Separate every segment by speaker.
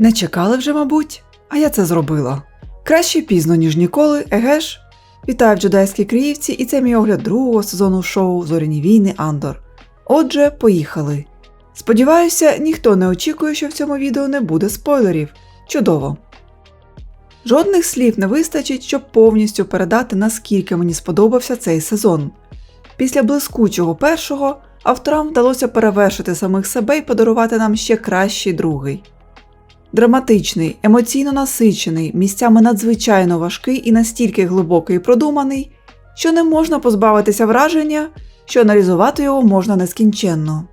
Speaker 1: Не чекали вже, мабуть, а я це зробила. Краще пізно, ніж ніколи, еге ж? Вітаю в джедайській Криївці, і це мій огляд другого сезону шоу Зоряні війни Андор. Отже, поїхали. Сподіваюся, ніхто не очікує, що в цьому відео не буде спойлерів. Чудово! Жодних слів не вистачить, щоб повністю передати, наскільки мені сподобався цей сезон. Після блискучого першого авторам вдалося перевершити самих себе і подарувати нам ще кращий другий. Драматичний, емоційно насичений, місцями надзвичайно важкий і настільки глибокий і продуманий, що не можна позбавитися враження, що аналізувати його можна нескінченно.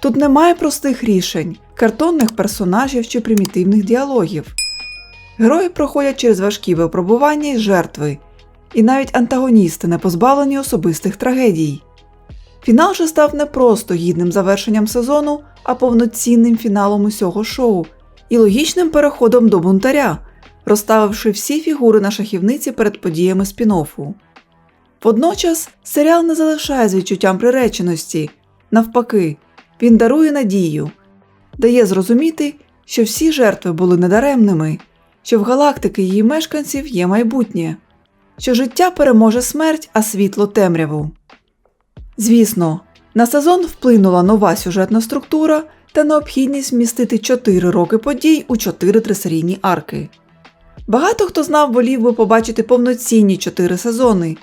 Speaker 1: Тут немає простих рішень, картонних персонажів чи примітивних діалогів. Герої проходять через важкі випробування і жертви, і навіть антагоністи не позбавлені особистих трагедій. Фінал же став не просто гідним завершенням сезону, а повноцінним фіналом усього шоу і логічним переходом до бунтаря, розставивши всі фігури на шахівниці перед подіями спін-оффу. Водночас серіал не залишає з відчуттям приреченості, навпаки, він дарує надію, дає зрозуміти, що всі жертви були недаремними, що в галактики її мешканців є майбутнє, що життя переможе смерть, а світло темряву. Звісно, на сезон вплинула нова сюжетна структура та необхідність вмістити 4 роки подій у 4 трисерійні арки. Багато хто знав волів би побачити повноцінні 4 сезони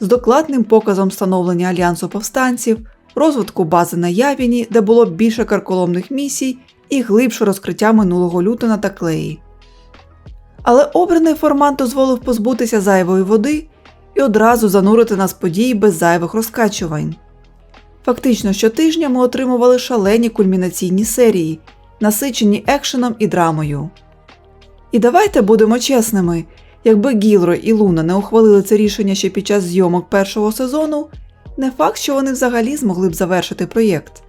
Speaker 1: з докладним показом становлення альянсу повстанців, розвитку бази на Явіні, де було більше карколомних місій і глибше розкриття минулого Лютона та клеї. Але обраний формат дозволив позбутися зайвої води і одразу занурити нас події без зайвих розкачувань. Фактично щотижня ми отримували шалені кульмінаційні серії, насичені екшеном і драмою. І давайте будемо чесними: якби Гілрой і Луна не ухвалили це рішення ще під час зйомок першого сезону, не факт, що вони взагалі змогли б завершити проєкт.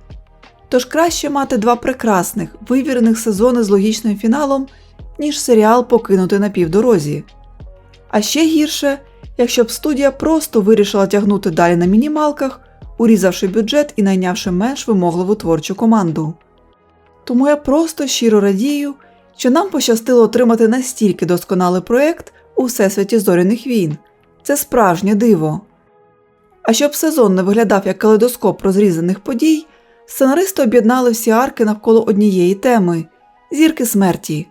Speaker 1: Тож краще мати два прекрасних, вивірених сезони з логічним фіналом, ніж серіал покинути на півдорозі. А ще гірше, якщо б студія просто вирішила тягнути далі на мінімалках урізавши бюджет і найнявши менш вимогливу творчу команду. Тому я просто щиро радію, що нам пощастило отримати настільки досконалий проєкт у всесвіті зоряних війн. Це справжнє диво. А щоб сезон не виглядав як калейдоскоп розрізаних подій, сценаристи об'єднали всі арки навколо однієї теми зірки смерті.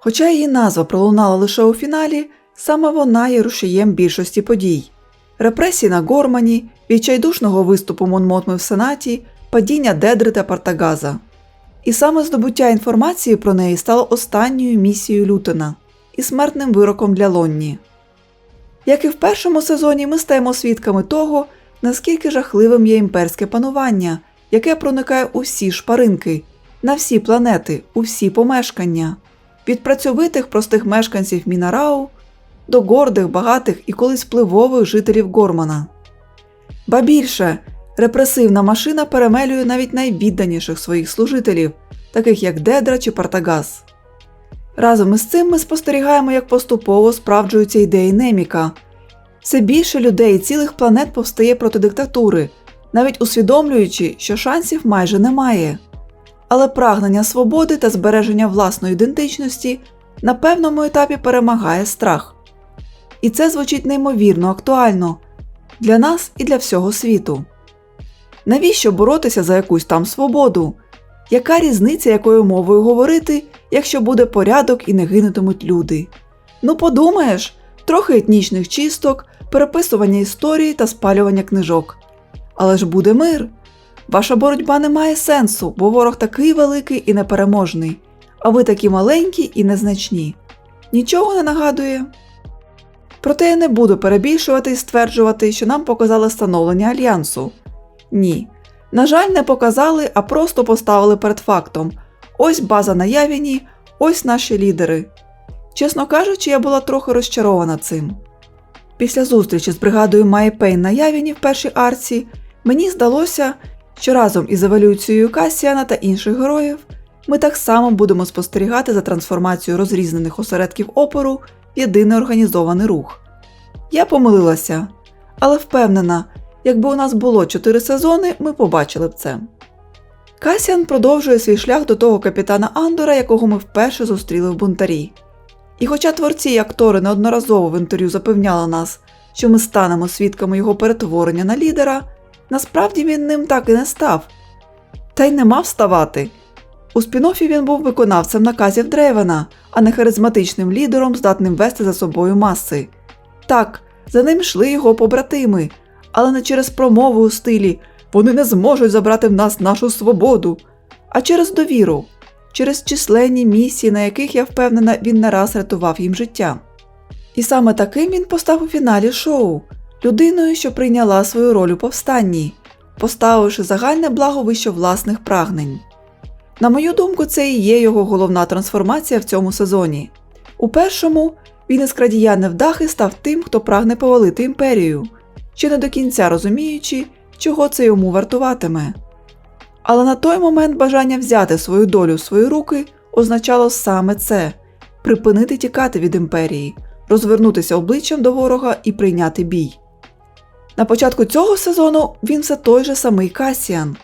Speaker 1: Хоча її назва пролунала лише у фіналі, саме вона є рушієм більшості подій репресії на Гормані, відчайдушного виступу Монмотми в Сенаті, падіння Дедри та Партагаза. І саме здобуття інформації про неї стало останньою місією Лютена і смертним вироком для Лонні. Як і в першому сезоні, ми стаємо свідками того, наскільки жахливим є імперське панування, яке проникає у всі шпаринки, на всі планети, у всі помешкання, від працьовитих простих мешканців Мінарау до гордих, багатих і колись впливових жителів Гормана. Ба більше, репресивна машина перемелює навіть найвідданіших своїх служителів, таких як Дедра чи Партагас. Разом із цим ми спостерігаємо, як поступово справджуються ідеї Неміка. Все більше людей цілих планет повстає проти диктатури, навіть усвідомлюючи, що шансів майже немає. Але прагнення свободи та збереження власної ідентичності на певному етапі перемагає страх. І це звучить неймовірно актуально для нас і для всього світу. Навіщо боротися за якусь там свободу? Яка різниця, якою мовою говорити, якщо буде порядок і не гинутимуть люди? Ну, подумаєш, трохи етнічних чисток, переписування історії та спалювання книжок. Але ж буде мир. Ваша боротьба не має сенсу, бо ворог такий великий і непереможний, а ви такі маленькі і незначні. Нічого не нагадує. Проте я не буду перебільшувати і стверджувати, що нам показали становлення альянсу. Ні. На жаль, не показали, а просто поставили перед фактом: ось база на Явіні, ось наші лідери. Чесно кажучи, я була трохи розчарована цим. Після зустрічі з бригадою Майпейн на Явіні в першій арці мені здалося, що разом із еволюцією Касіана та інших героїв ми так само будемо спостерігати за трансформацією розрізнених осередків опору єдиний організований рух. Я помилилася, але впевнена, якби у нас було чотири сезони, ми побачили б це. Касіан продовжує свій шлях до того капітана Андора, якого ми вперше зустріли в бунтарі. І хоча творці і актори неодноразово в інтерв'ю запевняли нас, що ми станемо свідками його перетворення на лідера, насправді він ним так і не став. Та й не мав ставати. У спін-оффі він був виконавцем наказів Дрейвена, а не харизматичним лідером, здатним вести за собою маси. Так, за ним йшли його побратими, але не через промову у стилі вони не зможуть забрати в нас нашу свободу, а через довіру, через численні місії, на яких я впевнена, він не раз рятував їм життя. І саме таким він постав у фіналі шоу людиною, що прийняла свою роль у повстанні, поставивши загальне благо вище власних прагнень. На мою думку, це і є його головна трансформація в цьому сезоні. У першому він із крадія невдахи став тим, хто прагне повалити імперію, ще не до кінця розуміючи, чого це йому вартуватиме. Але на той момент бажання взяти свою долю в свої руки означало саме це припинити тікати від імперії, розвернутися обличчям до ворога і прийняти бій. На початку цього сезону він все той же самий Касіан,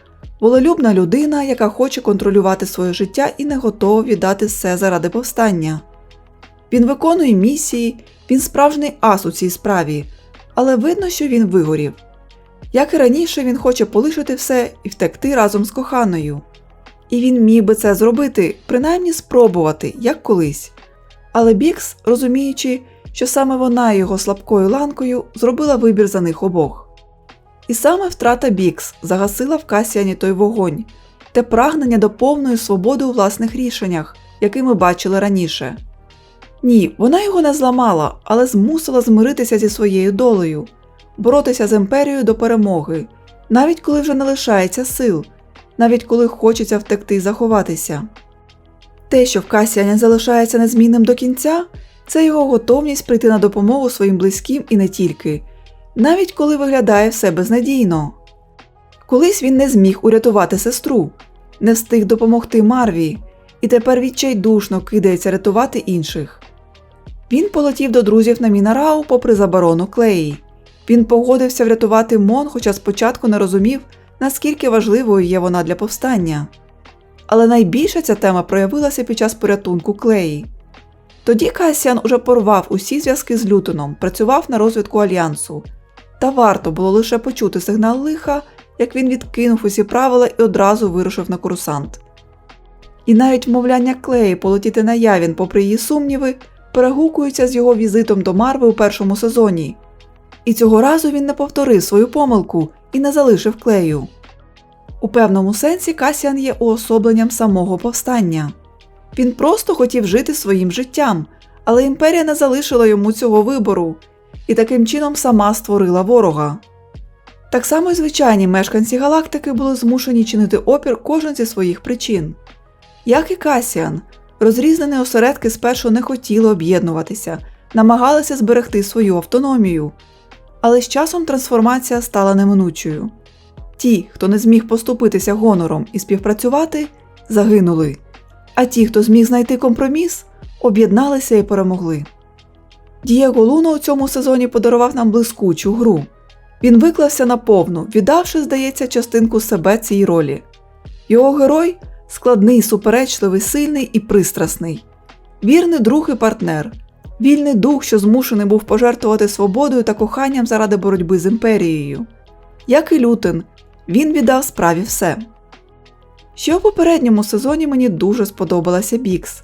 Speaker 1: волелюбна людина, яка хоче контролювати своє життя і не готова віддати все заради повстання. Він виконує місії, він справжній ас у цій справі, але видно, що він вигорів. Як і раніше, він хоче полишити все і втекти разом з коханою. І він міг би це зробити, принаймні спробувати, як колись. Але Бікс, розуміючи, що саме вона його слабкою ланкою, зробила вибір за них обох. І саме втрата Бікс загасила в Касіані той вогонь, те прагнення до повної свободи у власних рішеннях, які ми бачили раніше. Ні, вона його не зламала, але змусила змиритися зі своєю долею, боротися з імперією до перемоги, навіть коли вже не лишається сил, навіть коли хочеться втекти і заховатися. Те, що в Касіані залишається незмінним до кінця, це його готовність прийти на допомогу своїм близьким і не тільки, навіть коли виглядає все безнадійно. Колись він не зміг урятувати сестру, не встиг допомогти Марві, і тепер відчайдушно кидається рятувати інших. Він полетів до друзів на Мінарау попри заборону Клеї. Він погодився врятувати Мон, хоча спочатку не розумів, наскільки важливою є вона для повстання. Але найбільше ця тема проявилася під час порятунку Клеї. Тоді Касіан уже порвав усі зв'язки з Лютоном, працював на розвідку альянсу, та варто було лише почути сигнал лиха, як він відкинув усі правила і одразу вирушив на курсант. І навіть вмовляння Клеї полетіти на явін, попри її сумніви, перегукуються з його візитом до Марви у першому сезоні. І цього разу він не повторив свою помилку і не залишив клею. У певному сенсі Касіан є уособленням самого повстання. Він просто хотів жити своїм життям, але імперія не залишила йому цього вибору і таким чином сама створила ворога. Так само й звичайні мешканці галактики були змушені чинити опір кожен зі своїх причин. Як і Касіан, розрізнені осередки спершу не хотіли об'єднуватися, намагалися зберегти свою автономію, але з часом трансформація стала неминучою. Ті, хто не зміг поступитися гонором і співпрацювати, загинули, а ті, хто зміг знайти компроміс, об'єдналися і перемогли. Дієго Луна у цьому сезоні подарував нам блискучу гру. Він виклався наповну, віддавши, здається, частинку себе цій ролі. Його герой складний, суперечливий, сильний і пристрасний, вірний друг і партнер, вільний дух, що змушений був пожертвувати свободою та коханням заради боротьби з імперією. Як і Лютен, він віддав справі все. Ще у попередньому сезоні мені дуже сподобалася Бікс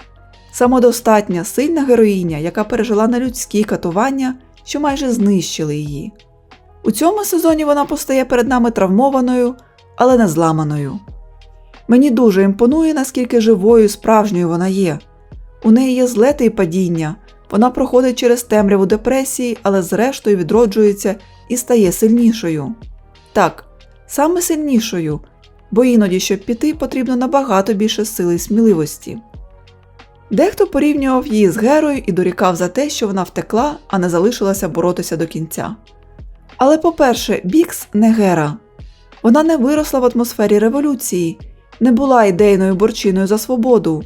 Speaker 1: самодостатня, сильна героїня, яка пережила нелюдські катування, що майже знищили її. У цьому сезоні вона постає перед нами травмованою, але не зламаною. Мені дуже імпонує, наскільки живою і справжньою вона є. У неї є злети і падіння, вона проходить через темряву депресії, але зрештою відроджується і стає сильнішою. Так, саме сильнішою, бо іноді, щоб піти, потрібно набагато більше сили і сміливості. Дехто порівнював її з Герою і дорікав за те, що вона втекла, а не залишилася боротися до кінця. Але, по-перше, Бікс не Гера. Вона не виросла в атмосфері революції, не була ідейною борчиною за свободу.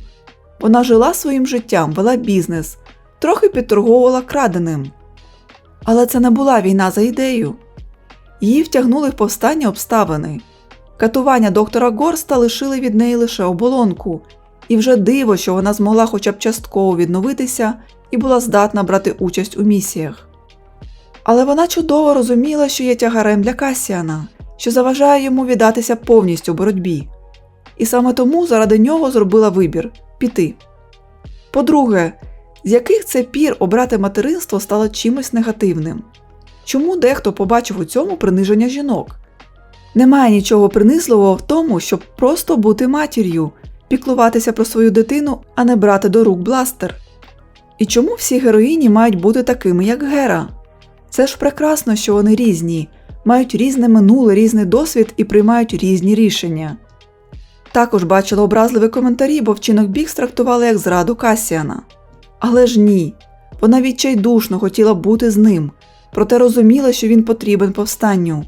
Speaker 1: Вона жила своїм життям, вела бізнес, трохи підторговувала краденим. Але це не була війна за ідею. Її втягнули в повстання обставини. Катування доктора Горста лишили від неї лише оболонку, і вже диво, що вона змогла хоча б частково відновитися і була здатна брати участь у місіях. Але вона чудово розуміла, що є тягарем для Касіана, що заважає йому віддатися повністю боротьбі. І саме тому заради нього зробила вибір піти. По-друге, з яких це пір обрати материнство стало чимось негативним? Чому дехто побачив у цьому приниження жінок? Немає нічого принизливого в тому, щоб просто бути матір'ю, піклуватися про свою дитину, а не брати до рук бластер. І чому всі героїні мають бути такими, як Гера? Це ж прекрасно, що вони різні, мають різне минуле, різний досвід і приймають різні рішення. Також бачила образливі коментарі, бо вчинок Бікс трактували як зраду Касіана. Але ж ні, вона відчайдушно хотіла бути з ним, проте розуміла, що він потрібен повстанню.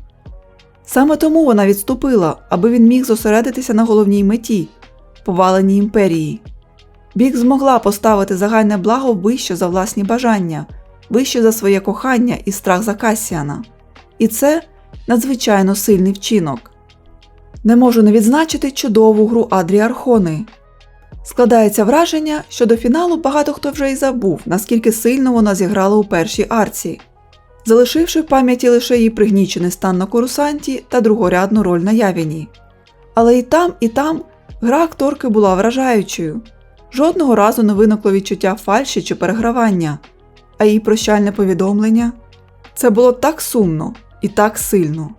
Speaker 1: Саме тому вона відступила, аби він міг зосередитися на головній меті поваленні імперії. Бік змогла поставити загальне благо вище за власні бажання, вище за своє кохання і страх за Касіана. І це надзвичайно сильний вчинок. Не можу не відзначити чудову гру Адрі Архони. Складається враження, що до фіналу багато хто вже й забув, наскільки сильно вона зіграла у першій арці, залишивши в пам'яті лише її пригнічений стан на корусанті та другорядну роль на явіні. Але і там, і там гра акторки була вражаючою. Жодного разу не виникло відчуття фальші чи перегравання, а її прощальне повідомлення це було так сумно і так сильно.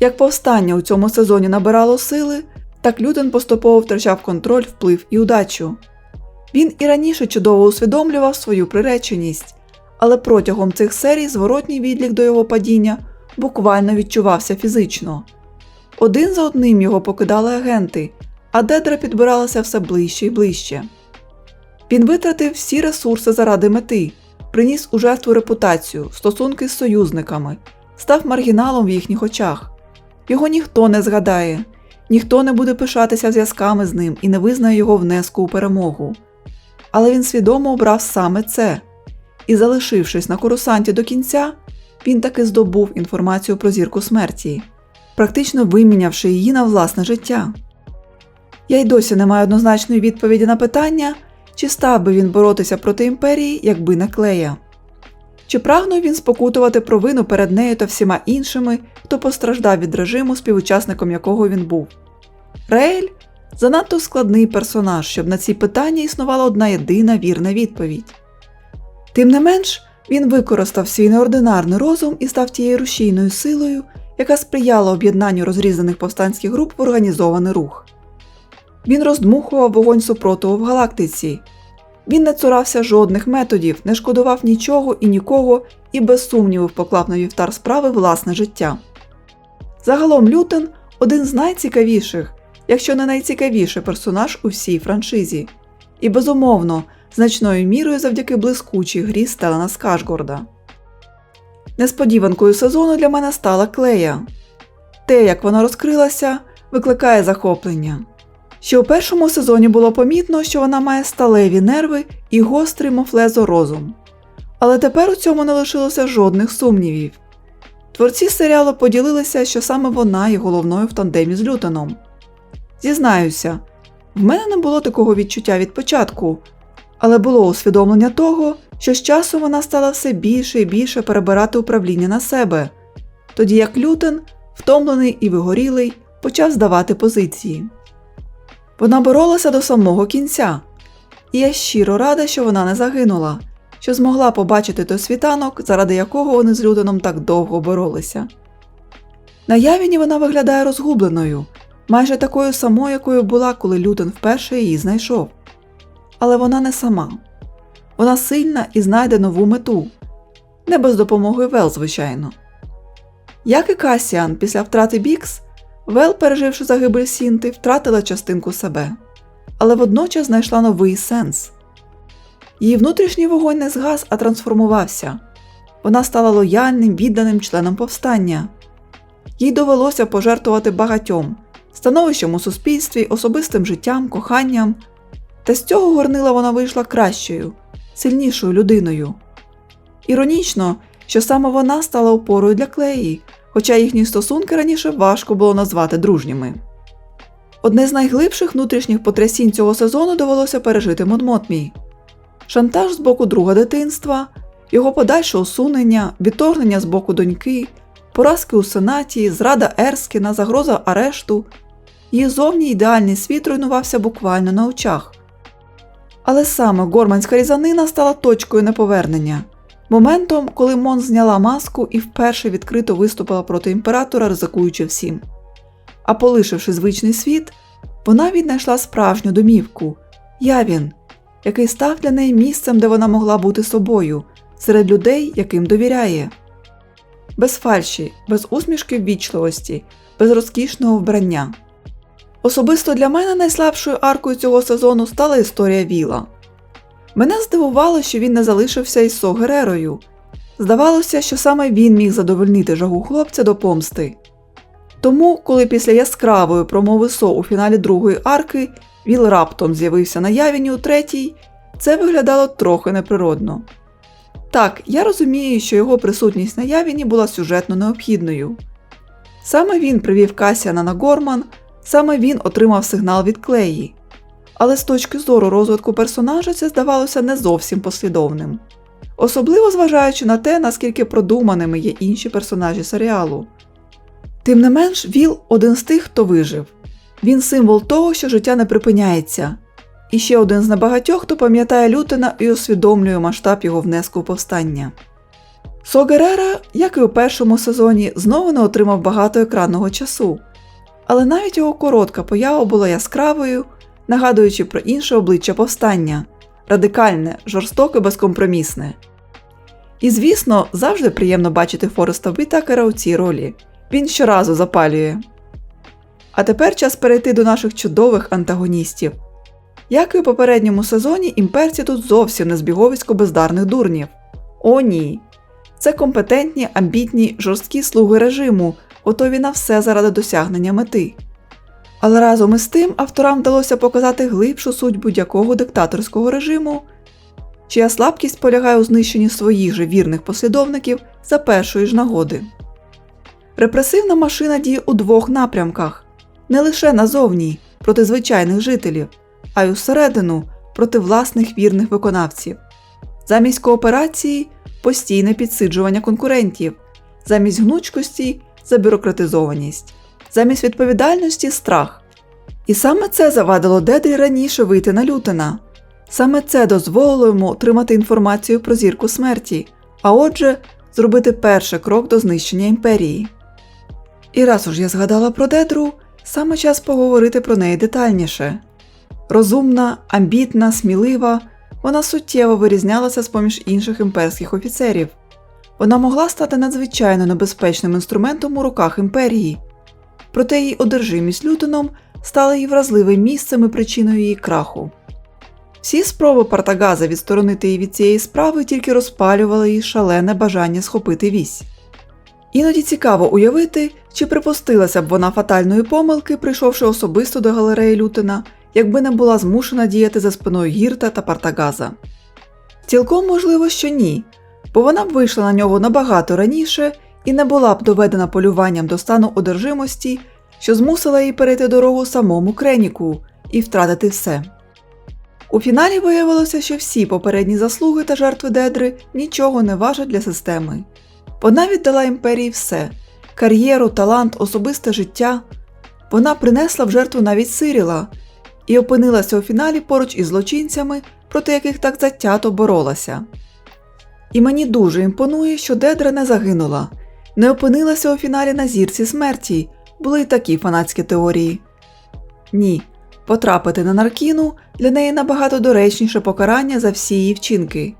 Speaker 1: Як повстання у цьому сезоні набирало сили, так Лютен поступово втрачав контроль, вплив і удачу. Він і раніше чудово усвідомлював свою приреченість, але протягом цих серій зворотній відлік до його падіння буквально відчувався фізично. Один за одним його покидали агенти, а Дедра підбиралася все ближче і ближче. Він витратив всі ресурси заради мети, приніс у жертву репутацію, стосунки з союзниками, став маргіналом в їхніх очах. Його ніхто не згадає, ніхто не буде пишатися зв'язками з ним і не визнає його внеску у перемогу. Але він свідомо обрав саме це, і, залишившись на корусанті до кінця, він таки здобув інформацію про зірку смерті, практично вимінявши її на власне життя. Я й досі не маю однозначної відповіді на питання, чи став би він боротися проти імперії, якби не клея. Чи прагнув він спокутувати провину перед нею та всіма іншими, хто постраждав від режиму, співучасником якого він був? Рейль занадто складний персонаж, щоб на ці питання існувала одна єдина вірна відповідь. Тим не менш, він використав свій неординарний розум і став тією рушійною силою, яка сприяла об'єднанню розрізаних повстанських груп в організований рух. Він роздмухував вогонь супротиву в галактиці. Він не цурався жодних методів, не шкодував нічого і нікого і без сумнівів поклав на вівтар справи власне життя. Загалом Лютен один з найцікавіших, якщо не найцікавіший персонаж у всій франшизі, і безумовно, значною мірою завдяки блискучій грі Стелена Скашгорда. Несподіванкою сезону для мене стала клея. Те, як вона розкрилася, викликає захоплення. Ще у першому сезоні було помітно, що вона має сталеві нерви і гострий мофлезо розум. Але тепер у цьому не лишилося жодних сумнівів. Творці серіалу поділилися, що саме вона є головною в тандемі з Лютоном. Зізнаюся, в мене не було такого відчуття від початку, але було усвідомлення того, що з часом вона стала все більше і більше перебирати управління на себе, тоді як Лютен, втомлений і вигорілий, почав здавати позиції. Вона боролася до самого кінця, і я щиро рада, що вона не загинула, що змогла побачити той світанок, заради якого вони з Лютоном так довго боролися. На явіні вона виглядає розгубленою, майже такою самою, якою була, коли Лютон вперше її знайшов. Але вона не сама. Вона сильна і знайде нову мету, не без допомоги Вел, звичайно. Як і Касіан після втрати Бікс, Вел, переживши загибель Сінти, втратила частинку себе, але водночас знайшла новий сенс. Її внутрішній вогонь не згас, а трансформувався. Вона стала лояльним, відданим членом повстання. Їй довелося пожертвувати багатьом становищем у суспільстві, особистим життям, коханням. Та з цього горнила вона вийшла кращою, сильнішою людиною. Іронічно, що саме вона стала опорою для клеї, хоча їхні стосунки раніше важко було назвати дружніми. Одне з найглибших внутрішніх потрясінь цього сезону довелося пережити Монмотмі. Шантаж з боку друга дитинства, його подальше усунення, відторгнення з боку доньки, поразки у сенаті, зрада Ерскіна, загроза арешту. Її зовні ідеальний світ руйнувався буквально на очах. Але саме горманська різанина стала точкою неповернення, моментом, коли Мон зняла маску і вперше відкрито виступила проти імператора, ризикуючи всім. А полишивши звичний світ, вона віднайшла справжню домівку Явін, який став для неї місцем, де вона могла бути собою, серед людей, яким довіряє. Без фальші, без усмішки ввічливості, без розкішного вбрання. Особисто для мене найслабшою аркою цього сезону стала історія Віла. Мене здивувало, що він не залишився із Со Герерою. Здавалося, що саме він міг задовольнити жагу хлопця до помсти. Тому, коли після яскравої промови Со у фіналі другої арки Віл раптом з'явився на явіні у третій, це виглядало трохи неприродно. Так, я розумію, що його присутність на явіні була сюжетно необхідною. Саме він привів Касіана на Горман, саме він отримав сигнал від Клеї. Але з точки зору розвитку персонажа це здавалося не зовсім послідовним. Особливо зважаючи на те, наскільки продуманими є інші персонажі серіалу. Тим не менш, Віл один з тих, хто вижив. Він символ того, що життя не припиняється, і ще один з небагатьох, хто пам'ятає Лютена і усвідомлює масштаб його внеску в повстання. Со Герера, як і у першому сезоні, знову не отримав багато екранного часу, але навіть його коротка поява була яскравою, нагадуючи про інше обличчя повстання радикальне, жорстоке, безкомпромісне. І, звісно, завжди приємно бачити Фореста Вітакера у цій ролі. Він щоразу запалює. А тепер час перейти до наших чудових антагоністів. Як і у попередньому сезоні, імперці тут зовсім не збіговисько бездарних дурнів. О, ні. Це компетентні, амбітні, жорсткі слуги режиму, готові на все заради досягнення мети. Але разом із тим авторам вдалося показати глибшу суть будь-якого диктаторського режиму, чия слабкість полягає у знищенні своїх же вірних послідовників за першої ж нагоди. Репресивна машина діє у двох напрямках не лише назовні проти звичайних жителів, а й усередину проти власних вірних виконавців. Замість кооперації постійне підсиджування конкурентів, замість гнучкості забюрократизованість, замість відповідальності страх. І саме це завадило Дедрі раніше вийти на Лютена. Саме це дозволило йому отримати інформацію про зірку смерті, а отже, зробити перший крок до знищення імперії. І раз уж я згадала про Дедру, саме час поговорити про неї детальніше. Розумна, амбітна, смілива, вона суттєво вирізнялася з поміж інших імперських офіцерів. Вона могла стати надзвичайно небезпечним інструментом у руках імперії, проте її одержимість лютоном стала її вразливим місцем і причиною її краху. Всі спроби Партагаза відсторонити її від цієї справи тільки розпалювали її шалене бажання схопити вісь. Іноді цікаво уявити, чи припустилася б вона фатальної помилки, прийшовши особисто до галереї Лютена, якби не була змушена діяти за спиною Гірта та Партагаза. Цілком можливо, що ні, бо вона б вийшла на нього набагато раніше і не була б доведена полюванням до стану одержимості, що змусила її перейти дорогу самому Креніку і втратити все. У фіналі виявилося, що всі попередні заслуги та жертви Дедри нічого не важать для системи. Вона віддала імперії все кар'єру, талант, особисте життя. Вона принесла в жертву навіть Сиріла і опинилася у фіналі поруч із злочинцями, проти яких так затято боролася. І мені дуже імпонує, що Дедра не загинула, не опинилася у фіналі на зірці смерті, були й такі фанатські теорії. Ні, потрапити на наркіну для неї набагато доречніше покарання за всі її вчинки.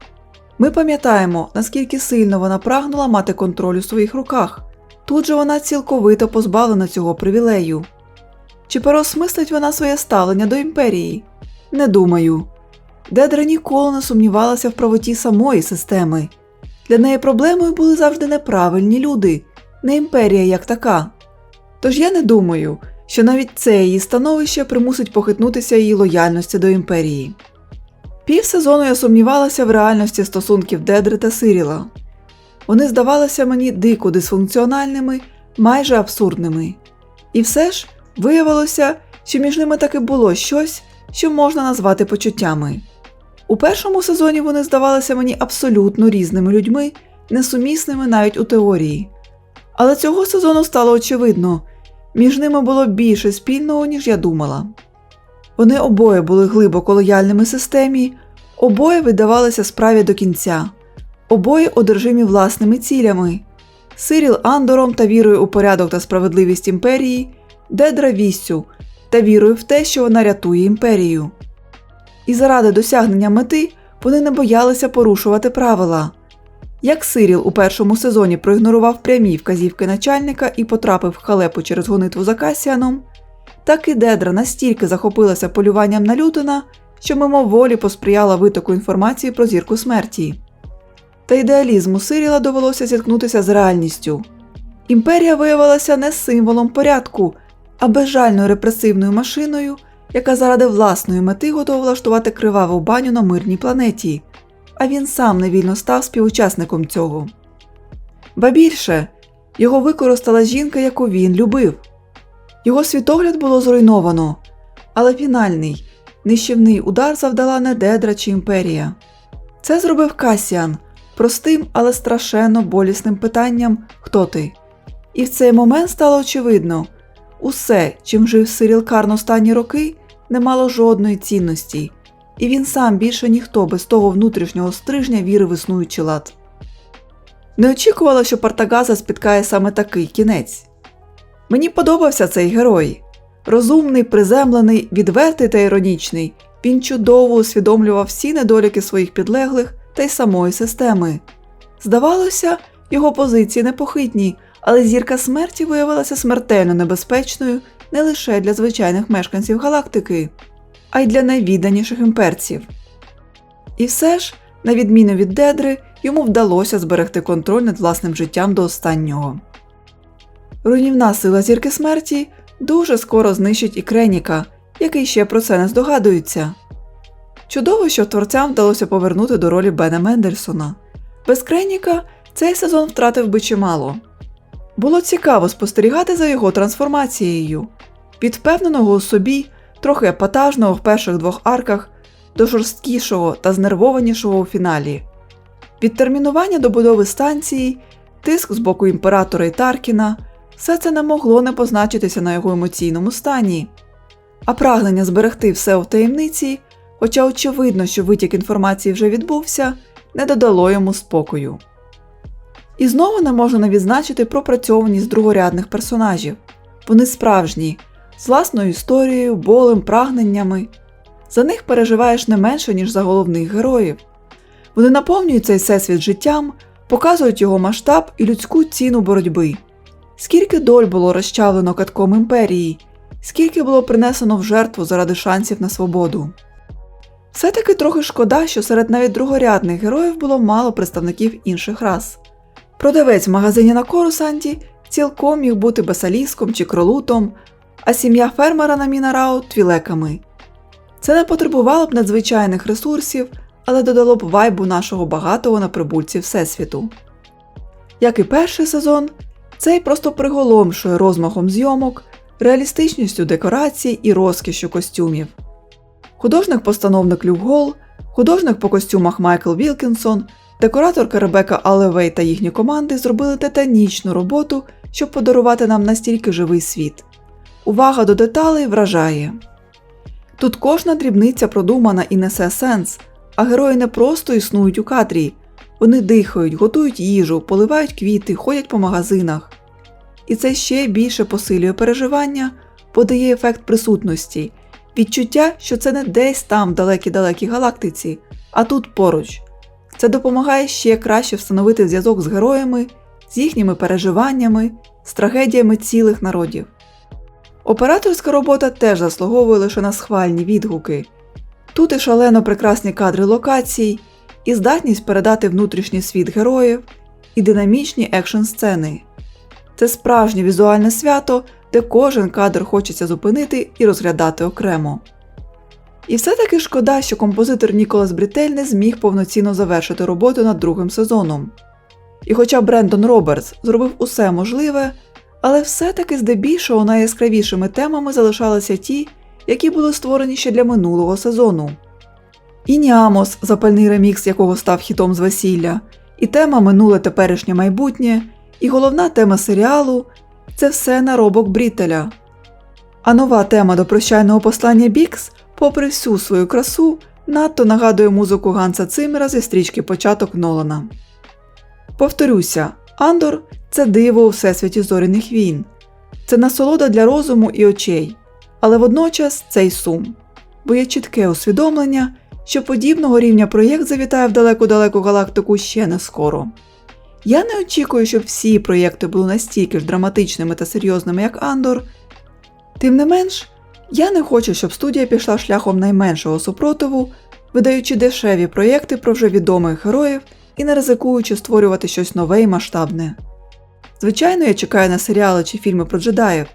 Speaker 1: Ми пам'ятаємо, наскільки сильно вона прагнула мати контроль у своїх руках. Тут же вона цілковито позбавлена цього привілею. Чи переосмислить вона своє ставлення до імперії? Не думаю. Дедра ніколи не сумнівалася в правоті самої системи. Для неї проблемою були завжди неправильні люди, не імперія як така. Тож я не думаю, що навіть це її становище примусить похитнутися її лояльності до імперії. Пів сезону я сумнівалася в реальності стосунків Дедри та Сиріла. Вони здавалися мені дико дисфункціональними, майже абсурдними. І все ж виявилося, що між ними таки було щось, що можна назвати почуттями. У першому сезоні вони здавалися мені абсолютно різними людьми, несумісними навіть у теорії. Але цього сезону стало очевидно, між ними було більше спільного, ніж я думала. Вони обоє були глибоко лояльними системі, обоє видавалися справі до кінця, обоє одержимі власними цілями. Сиріл Андором та вірою у порядок та справедливість імперії, Дедра вістю та вірою в те, що вона рятує імперію. І заради досягнення мети вони не боялися порушувати правила. Як Сиріл у першому сезоні проігнорував прямі вказівки начальника і потрапив в халепу через гонитву за Касіаном, так і Дедра настільки захопилася полюванням на Лютона, що мимоволі посприяла витоку інформації про зірку смерті. Та ідеалізму Сиріла довелося зіткнутися з реальністю. Імперія виявилася не символом порядку, а безжальною репресивною машиною, яка заради власної мети готова влаштувати криваву баню на мирній планеті, а він сам невільно став співучасником цього. Ба більше, його використала жінка, яку він любив. Його світогляд було зруйновано, але фінальний, нищівний удар завдала не Дедра чи імперія. Це зробив Касіан простим, але страшенно болісним питанням Хто ти? І в цей момент стало очевидно усе, чим жив Сиріл Карн останні роки, не мало жодної цінності, і він сам більше ніхто без того внутрішнього стрижня вірив в існуючий лад. Не очікувала, що Партагаза спіткає саме такий кінець. Мені подобався цей герой. Розумний, приземлений, відвертий та іронічний, він чудово усвідомлював всі недоліки своїх підлеглих та й самої системи. Здавалося, його позиції непохитні, але зірка смерті виявилася смертельно небезпечною не лише для звичайних мешканців галактики, а й для найвідданіших імперців. І все ж, на відміну від Дедри, йому вдалося зберегти контроль над власним життям до останнього. Руйнівна сила зірки смерті дуже скоро знищить і Креніка, який ще про це не здогадується. Чудово, що творцям вдалося повернути до ролі Бена Мендельсона. Без Креніка цей сезон втратив би чимало. Було цікаво спостерігати за його трансформацією від впевненого у собі, трохи епатажного в перших двох арках до жорсткішого та знервованішого у фіналі. Від термінування до будови станції, тиск з боку імператора і Таркіна все це не могло не позначитися на його емоційному стані, а прагнення зберегти все в таємниці, хоча очевидно, що витік інформації вже відбувся, не додало йому спокою. І знову не можна не відзначити пропрацьованість другорядних персонажів. Вони справжні, з власною історією, болем, прагненнями. За них переживаєш не менше, ніж за головних героїв. Вони наповнюють цей всесвіт життям, показують його масштаб і людську ціну боротьби. Скільки доль було розчавлено катком імперії, скільки було принесено в жертву заради шансів на свободу. Все таки трохи шкода, що серед навіть другорядних героїв було мало представників інших рас. Продавець в магазині на Корусанті цілком міг бути басаліском чи кролутом, а сім'я фермера на Мінарао твілеками. Це не потребувало б надзвичайних ресурсів, але додало б вайбу нашого багатого на прибульці Всесвіту. Як і перший сезон, цей просто приголомшує розмахом зйомок, реалістичністю декорацій і розкішю костюмів. Художник-постановник Люк Гол, художник по костюмах Майкл Вілкінсон, декораторка Ребека Алевей та їхні команди зробили титанічну роботу, щоб подарувати нам настільки живий світ. Увага до деталей вражає. Тут кожна дрібниця продумана і несе сенс, а герої не просто існують у кадрі, вони дихають, готують їжу, поливають квіти, ходять по магазинах. І це ще більше посилює переживання, подає ефект присутності, відчуття, що це не десь там в далекій-далекій галактиці, а тут поруч. Це допомагає ще краще встановити зв'язок з героями, з їхніми переживаннями, з трагедіями цілих народів. Операторська робота теж заслуговує лише на схвальні відгуки. Тут і шалено прекрасні кадри локацій, і здатність передати внутрішній світ героїв, і динамічні екшн сцени. Це справжнє візуальне свято, де кожен кадр хочеться зупинити і розглядати окремо. І все-таки шкода, що композитор Ніколас Брітель не зміг повноцінно завершити роботу над другим сезоном. І хоча Брендон Робертс зробив усе можливе, але все-таки здебільшого найяскравішими темами залишалися ті, які були створені ще для минулого сезону. І Нямос, запальний ремікс якого став хітом з весілля, і тема минуле теперішнє майбутнє, і головна тема серіалу це все наробок Брітеля. А нова тема до прощального послання Бікс, попри всю свою красу, надто нагадує музику Ганса Циммера зі стрічки Початок Нолана. Повторюся, Андор це диво у всесвіті зоряних війн, це насолода для розуму і очей, але водночас це й сум, бо є чітке усвідомлення, що подібного рівня проєкт завітає в далеку-далеку галактику ще не скоро. Я не очікую, щоб всі проєкти були настільки ж драматичними та серйозними, як Андор. Тим не менш, я не хочу, щоб студія пішла шляхом найменшого супротиву, видаючи дешеві проєкти про вже відомих героїв і не ризикуючи створювати щось нове і масштабне. Звичайно, я чекаю на серіали чи фільми про джедаїв,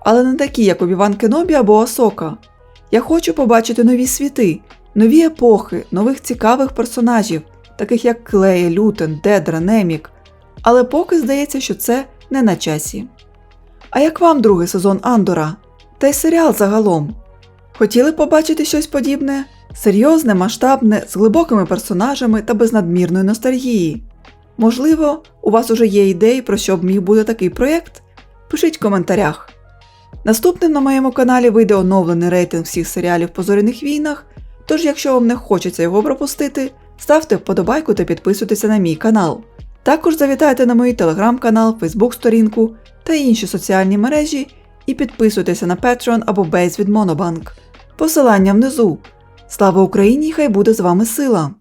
Speaker 1: але не такі, як Обіван Кенобі або Осока. Я хочу побачити нові світи, нові епохи, нових цікавих персонажів, таких як Клея, Лютен, Дедра, Немік. Але поки здається, що це не на часі. А як вам другий сезон Андора? Та й серіал загалом? Хотіли побачити щось подібне? Серйозне, масштабне, з глибокими персонажами та без надмірної ностальгії. Можливо, у вас уже є ідеї, про що б міг бути такий проєкт? Пишіть в коментарях. Наступним на моєму каналі вийде оновлений рейтинг всіх серіалів по зоряних війнах, тож якщо вам не хочеться його пропустити, ставте вподобайку та підписуйтеся на мій канал. Також завітайте на мій телеграм-канал, фейсбук-сторінку та інші соціальні мережі і підписуйтеся на Patreon або Base від Monobank. Посилання внизу. Слава Україні! Хай буде з вами сила!